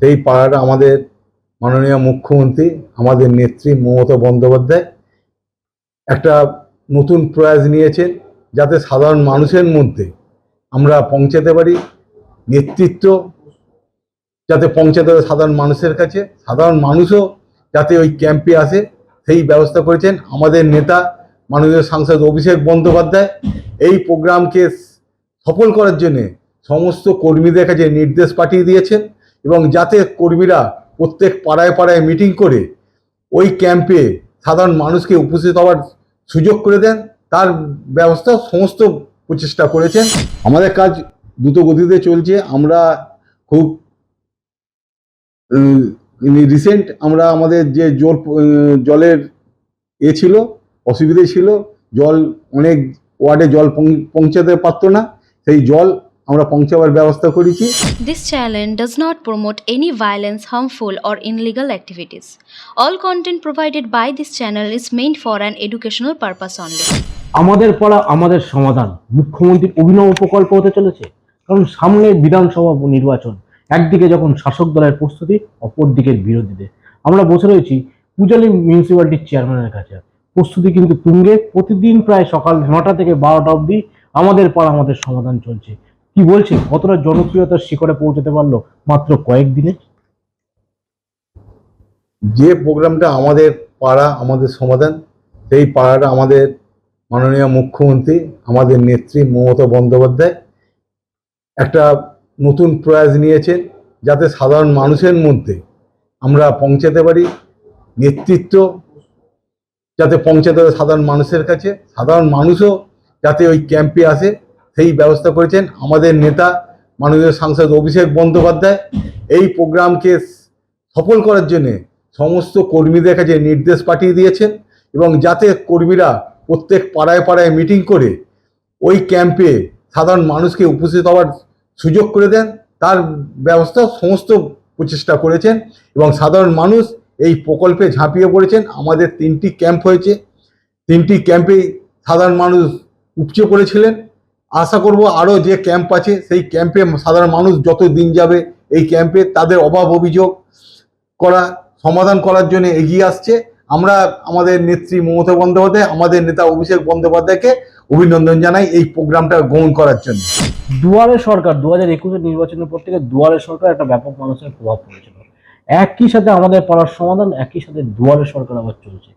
সেই পাড়াটা আমাদের মাননীয় মুখ্যমন্ত্রী, আমাদের নেত্রী মমতা বন্দ্যোপাধ্যায় একটা নতুন প্রয়াস নিয়েছেন যাতে সাধারণ মানুষের মধ্যে আমরা পৌঁছাতে পারি, নেতৃত্ব যাতে পৌঁছাতে পারে সাধারণ মানুষের কাছে, সাধারণ মানুষও যাতে ওই ক্যাম্পে আসে, সেই ব্যবস্থা করেছেন আমাদের নেতা মাননীয় সাংসদ অভিষেক বন্দ্যোপাধ্যায়। এই প্রোগ্রামকে সফল করার জন্যে সমস্ত কর্মীদের কাছে নির্দেশ পাঠিয়ে দিয়েছেন। এবং যাতে কর্মীরা প্রত্যেক পাড়ায় পাড়ায় মিটিং করে ওই ক্যাম্পে সাধারণ মানুষকে উপস্থিত হওয়ার সুযোগ করে দেন, তার ব্যবস্থা সমস্ত প্রচেষ্টা করেছেন। আমাদের কাজ দ্রুত গতিতে চলছে। আমরা খুব রিসেন্ট আমরা আমাদের যে জল জলের এ ছিল, অসুবিধে ছিল, জল অনেক ওয়ার্ডে জল পৌঁছাতে পারতো না। সেই জল আমরা পৌঁছাবার ব্যবস্থা করেছি। This channel does not promote any violence harmful or illegal activities all content provided by this channel is meant for an educational purpose only. আমাদের পাড়া আমাদের সমাধান। মুখ্যমন্ত্রীর অভিনব প্রকল্প হতে চলেছে। কারণ সামনে বিধানসভা নির্বাচন। একদিকে যখন শাসক দলের প্রস্তুতি অপর দিকের বিরোধীদের। আমরা বসে রয়েছি পূজালি মিউনিসিপ্যালিটির চেয়ারম্যানের কাছে। প্রস্তুতি কিন্তু তুঙ্গে। প্রতিদিন প্রায় সকাল নটা থেকে বারোটা অবধি আমাদের পাড়া আমাদের সমাধান চলছে। কি বলছে কতটা জনপ্রিয়তার শিখরে পৌঁছতে পারল মাত্র কয়েকদিনে? যে প্রোগ্রামটা আমাদের পাড়া, আমাদের সমাধান, সেই পাড়াটা আমাদের মাননীয় মুখ্যমন্ত্রী, আমাদের নেত্রী মমতা বন্দ্যোপাধ্যায় একটা নতুন প্রয়াস নিয়েছেন যাতে সাধারণ মানুষের মধ্যে আমরা পৌঁছাতে পারি, নেতৃত্ব যাতে পৌঁছাতে পারে সাধারণ মানুষের কাছে, সাধারণ মানুষও যাতে ওই ক্যাম্পে আসে। সেই ব্যবস্থা করেছেন আমাদের নেতা মাননীয় সাংসদ অভিষেক বন্দ্যোপাধ্যায়। এই প্রোগ্রামকে সফল করার জন্যে সমস্ত কর্মীদের কাছে নির্দেশ পাঠিয়ে দিয়েছেন এবং যাতে কর্মীরা প্রত্যেক পাড়ায় পাড়ায় মিটিং করে ওই ক্যাম্পে সাধারণ মানুষকে উপস্থিত হওয়ার সুযোগ করে দেন। তার ব্যবস্থা সমস্ত প্রচেষ্টা করেছেন এবং সাধারণ মানুষ এই প্রকল্পে ঝাঁপিয়ে পড়েছেন। আমাদের তিনটি ক্যাম্প হয়েছে। তিনটি ক্যাম্পেই সাধারণ মানুষ উপচে পড়েছিলেন। আশা করব আরও যে ক্যাম্প আছে, সেই ক্যাম্পে সাধারণ মানুষ যত দিন যাবে এই ক্যাম্পে তাদের অভাব অভিযোগ করা, সমাধান করার জন্য এগিয়ে আসছে। আমরা আমাদের নেত্রী মমতা বন্দ্যোপাধ্যায়, আমাদের নেতা অভিষেক বন্দ্যোপাধ্যায়কে অভিনন্দন জানাই এই প্রোগ্রামটা গ্রহণ করার জন্য। দুয়ারে সরকার দু হাজার একুশের নির্বাচনের পর থেকে দুয়ারে সরকার একটা ব্যাপক মানুষের প্রভাব পড়েছিল। একই সাথে আমাদের পাড়ার সমাধান, একই সাথে দুয়ারে সরকার আবার চলছে।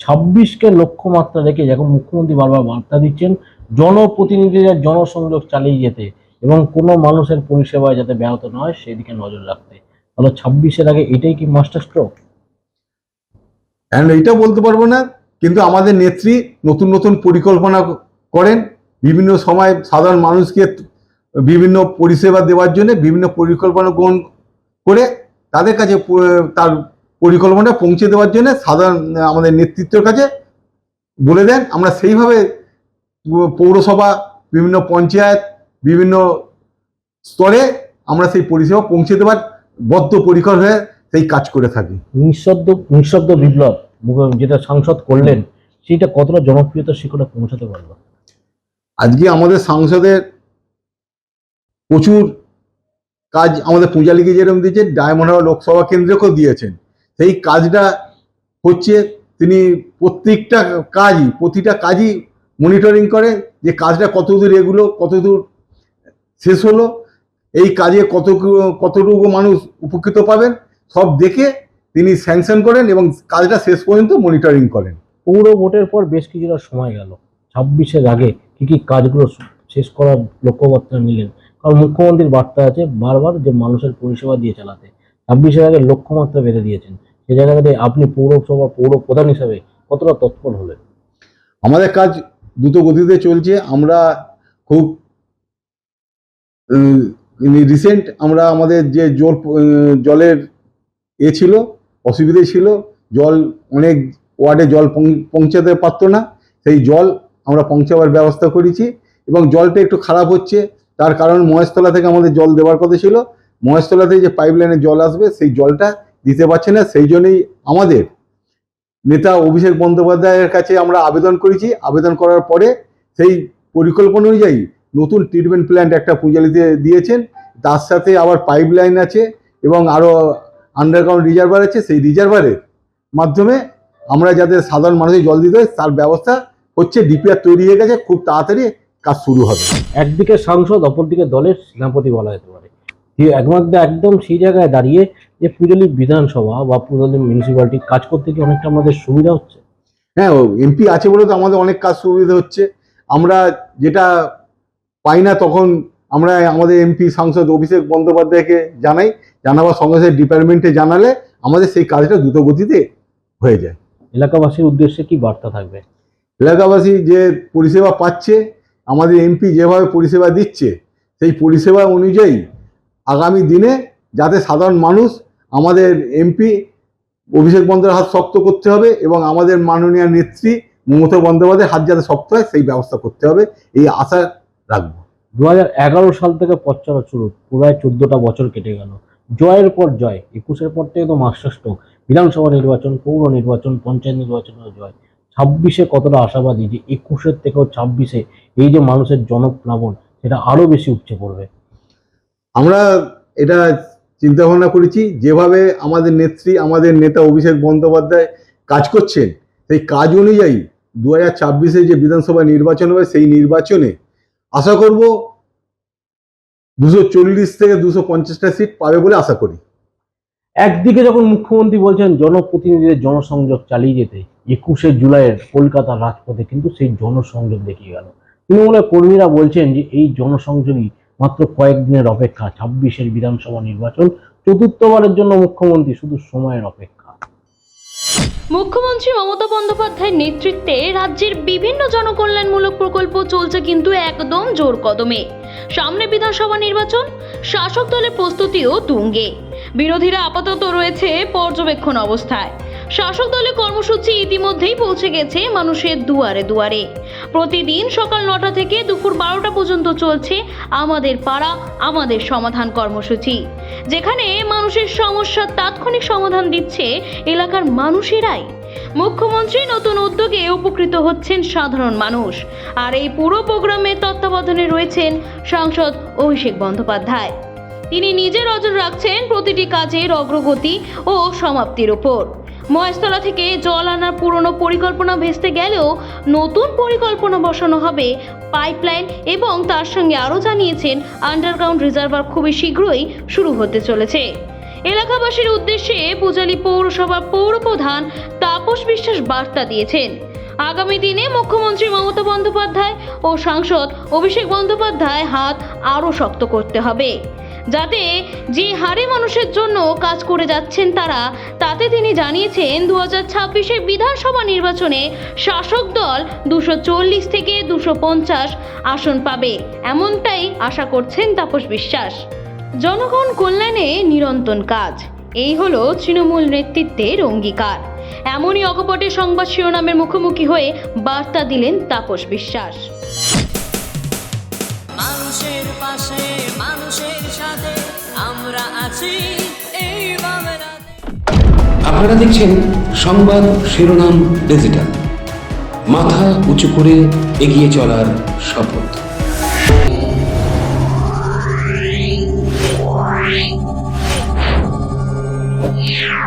ছাব্বিশকে লক্ষ্যমাত্রা রেখে যখন মুখ্যমন্ত্রী বারবার বার্তা দিচ্ছেন জনপ্রতিনিধিদের জনসংযোগ চালিয়ে যেতে এবং কোনো মানুষের পরিষেবায় যাতে ব্যাহত না হয়, সেদিকে নজর রাখতে। তাহলে ছাব্বিশের আগে এটাই কি মাস্টার স্ট্রোক এইটা বলতে পারব না, কিন্তু আমাদের নেত্রী নতুন নতুন পরিকল্পনা করেন, বিভিন্ন সময় সাধারণ মানুষকে বিভিন্ন পরিষেবা দেওয়ার জন্য বিভিন্ন পরিকল্পনা গ্রহণ করে তাদের কাছে তার পরিকল্পনা পৌঁছে দেওয়ার জন্য সাধারণ আমাদের নেতৃত্বের কাছে বলে দেন, আমরা সেইভাবে পৌরসভা বিভিন্ন পঞ্চায়েত বিভিন্ন স্তরে আমরা সেই পরিষেবা পৌঁছে দেওয়ার বদ্ধপরিকর হয়ে সেই কাজ করে থাকি। নিঃশব্দ নিঃশব্দ বিপ্লব যেটা সাংসদ করলেন সেটা কতটা জনপ্রিয়তার শিখরে পৌঁছাতে পারল? আজকে আমাদের সাংসদের প্রচুর কাজ আমাদের পূজালিকে যেরকম দিয়েছেন ডায়মন্ড লোকসভা কেন্দ্রকেও দিয়েছেন। সেই কাজটা হচ্ছে তিনি প্রত্যেকটা কাজই প্রতিটা কাজই মনিটরিং করে যে কাজটা কতদূর এগুলো কতদূর শেষ হলো এই কাজে কত কতটুকু মানুষ উপকৃত পাবেন সব দেখে তিনি স্যাংশন করেন এবং কাজটা শেষ পর্যন্ত মনিটরিং করেন। পৌর ভোটের পর বেশ কিছুটা সময় গেল। ছাব্বিশের আগে কি কি কাজগুলো শেষ করার লক্ষ্যমাত্রা নিলেন? কারণ মুখ্যমন্ত্রীর বার্তা আছে বারবার যে মানুষের পরিষেবা দিয়ে চালাতে। ছাব্বিশের আগে লক্ষ্যমাত্রা বেঁধে দিয়েছেন। সে জায়গাতে আপনি পৌরসভা পৌর প্রধান হিসাবে কতটা তৎপর হলেন? আমাদের কাজ দ্রুত গতিতে চলছে। আমরা খুব রিসেন্ট আমরা আমাদের যে জল জলের এ ছিল, অসুবিধে ছিল, জল অনেক ওয়ার্ডে জল পৌঁছাতে পারতো না। সেই জল আমরা পৌঁছাবার ব্যবস্থা করেছি এবং জলটা একটু খারাপ হচ্ছে। তার কারণ মহেশতলা থেকে আমাদের জল দেওয়ার কথা ছিল। মহেশতলা থেকে যে পাইপ জল আসবে, সেই জলটা দিতে পারছে না। সেই জন্যই আমাদের নেতা অভিষেক বন্দ্যোপাধ্যায়ের কাছে আমরা আবেদন করেছি। আবেদন করার পরে সেই পরিকল্পনা অনুযায়ী নতুন ট্রিটমেন্ট প্ল্যান্ট একটা পূজালিতে দিয়েছেন। তার সাথে আবার পাইপ লাইন আছে এবং আরও আন্ডারগ্রাউন্ড রিজার্ভার আছে। সেই রিজার্ভারের মাধ্যমে আমরা যাতে সাধারণ মানুষের জল দিতে হয়, তার ব্যবস্থা হচ্ছে ডিপিআর তৈরি হয়ে গেছে। খুব তাড়াতাড়ি কাজ শুরু হবে। একদিকে সাংসদ, অপরদিকে দলের সেনাপতি বলা যেতে পারে। একমাত্র একদম সেই জায়গায় দাঁড়িয়ে যে পুজলি বিধানসভা বা পুজলি মিউনিসিপ্যালিটি কাজ করতে কি অনেকটা আমাদের সুবিধা হচ্ছে? হ্যাঁ এমপি আছে বলে তো আমাদের অনেক কাজ সুবিধা হচ্ছে। আমরা যেটা পাই না তখন আমরা আমাদের এমপি সাংসদ অভিষেক বন্দ্যোপাধ্যায়কে জানাই জানাবার সঙ্গে সঙ্গে ডিপার্টমেন্টে জানালে আমাদের সেই কাজটা দ্রুত গতিতে হয়ে যায়। এলাকাবাসীর উদ্দেশ্যে কি বার্তা থাকবে? এলাকাবাসী যে পরিষেবা পাচ্ছে আমাদের এমপি যেভাবে পরিষেবা দিচ্ছে সেই পরিষেবা অনুযায়ী আগামী দিনে যাতে সাধারণ মানুষ আমাদের এমপি অভিষেক বন্দ্যোপাধ্যায়ের হাত শক্ত করতে হবে এবং আমাদের মাননীয় নেত্রী মমতা বন্দ্যোপাধ্যায়ের হাত যাতে শক্ত হয় সেই ব্যবস্থা করতে হবে এই আশা রাখব। দু হাজার এগারো সাল থেকে পথ চলা শুরু প্রায় চোদ্দটা বছর কেটে গেল। জয়ের পর জয় একুশের পর থেকে তো মাস্টার বিধানসভা নির্বাচন পৌর নির্বাচন পঞ্চায়েত নির্বাচনের জয়। ছাব্বিশে কতটা আশাবাদী যে একুশের থেকেও ছাব্বিশে এই যে মানুষের জনপ্লাবন সেটা আরও বেশি উপচে পড়বে। আমরা এটা চিন্তা ভাবনা করেছি, যেভাবে আমাদের নেত্রী, আমাদের নেতা অভিষেক বন্দ্যোপাধ্যায় কাজ করছেন, সেই কাজ অনুযায়ী দু হাজার ছাব্বিশে যে বিধানসভা নির্বাচন হবে, সেই নির্বাচনে আশা করব দুশো চল্লিশ থেকে দুশো পঞ্চাশটা সিট পাবে বলে আশা করি। একদিকে যখন মুখ্যমন্ত্রী বলছেন জনপ্রতিনিধিদের জনসংযোগ চালিয়ে যেতে, একুশে জুলাইয়ের কলকাতার রাজপথে, কিন্তু সেই জনসংযোগ দেখিয়ে গেল। তৃণমূলের কর্মীরা বলছেন যে এই জনসংযোগই মাত্র কয়েকদিনের অপেক্ষা, ছাব্বিশের বিধানসভা নির্বাচন, চতুর্থবারের জন্য মুখ্যমন্ত্রী শুধু সময়ের অপেক্ষা। মুখ্যমন্ত্রী মমতা বন্দ্যোপাধ্যায়ের নেতৃত্বে রাজ্যের বিভিন্ন জনকল্যাণমূলক প্রকল্প চলছে কিন্তু একদম জোর কদমে। সামনে বিধানসভা নির্বাচন, শাসক দলের প্রস্তুতিও তুঙ্গে। বিরোধীরা আপাতত রয়েছে পর্যবেক্ষণ অবস্থায়। শাসক দলের কর্মসূচি ইতিমধ্যেই পৌঁছে গেছে মানুষের দুয়ারে দুয়ারে। প্রতিদিন সকাল নটা থেকে দুপুর বারোটা পর্যন্ত চলছে আমাদের পাড়া, আমাদের সমাধান কর্মসূচি। যেখানে মানুষের সমস্যার তাৎক্ষণিক সমাধান দিচ্ছে এলাকার মানুষেরাই। মুখ্যমন্ত্রী নতুন উদ্যোগে উপকৃত হচ্ছেন সাধারণ মানুষ। আর এই পুরো প্রোগ্রামের তত্ত্বাবধানে রয়েছেন সাংসদ অভিষেক বন্দ্যোপাধ্যায়। তিনি নিজে নজর রাখছেন প্রতিটি কাজের অগ্রগতি ও সমাপ্তির উপর মহেশতলা থেকে জল আনার পুরনো পরিকল্পনা ভেস্তে গেলেও নতুন পরিকল্পনা বসানো হবে পাইপলাইন এবং তার সঙ্গে আরও জানিয়েছেন আন্ডারগ্রাউন্ড রিজার্ভার খুবই শীঘ্রই শুরু হতে চলেছে। এলাকাবাসীর উদ্দেশ্যে পূজালী পৌরসভার পৌরপ্রধান তাপস বিশ্বাস বার্তা দিয়েছেন। আগামী দিনে মুখ্যমন্ত্রী মমতা বন্দ্যোপাধ্যায় ও সাংসদ অভিষেক বন্দ্যোপাধ্যায় হাত আরও শক্ত করতে হবে। যাতে যে হারে মানুষের জন্য কাজ করে যাচ্ছেন তারা, তাতে তিনি জানিয়েছেন দু হাজার ছাব্বিশের বিধানসভা নির্বাচনে শাসক দল দুশো চল্লিশ থেকে দুশো পঞ্চাশ আসন পাবে। এমনটাই আশা করছেন তাপস বিশ্বাস। জনগণ কল্যাণে নিরন্তন কাজ। এই হলো তৃণমূল নেতৃত্বের অঙ্গীকার। এমনই অকপটে সংবাদ শিরোনামের মুখোমুখি হয়ে বার্তা দিলেন তাপস বিশ্বাস। মানুষের পাশে মানুষের সাথে আমরা আছি এই আপনারা দেখছেন সংবাদ শিরোনাম ডিজিটাল মাথা উঁচু করে এগিয়ে চলার শপথ Yeah.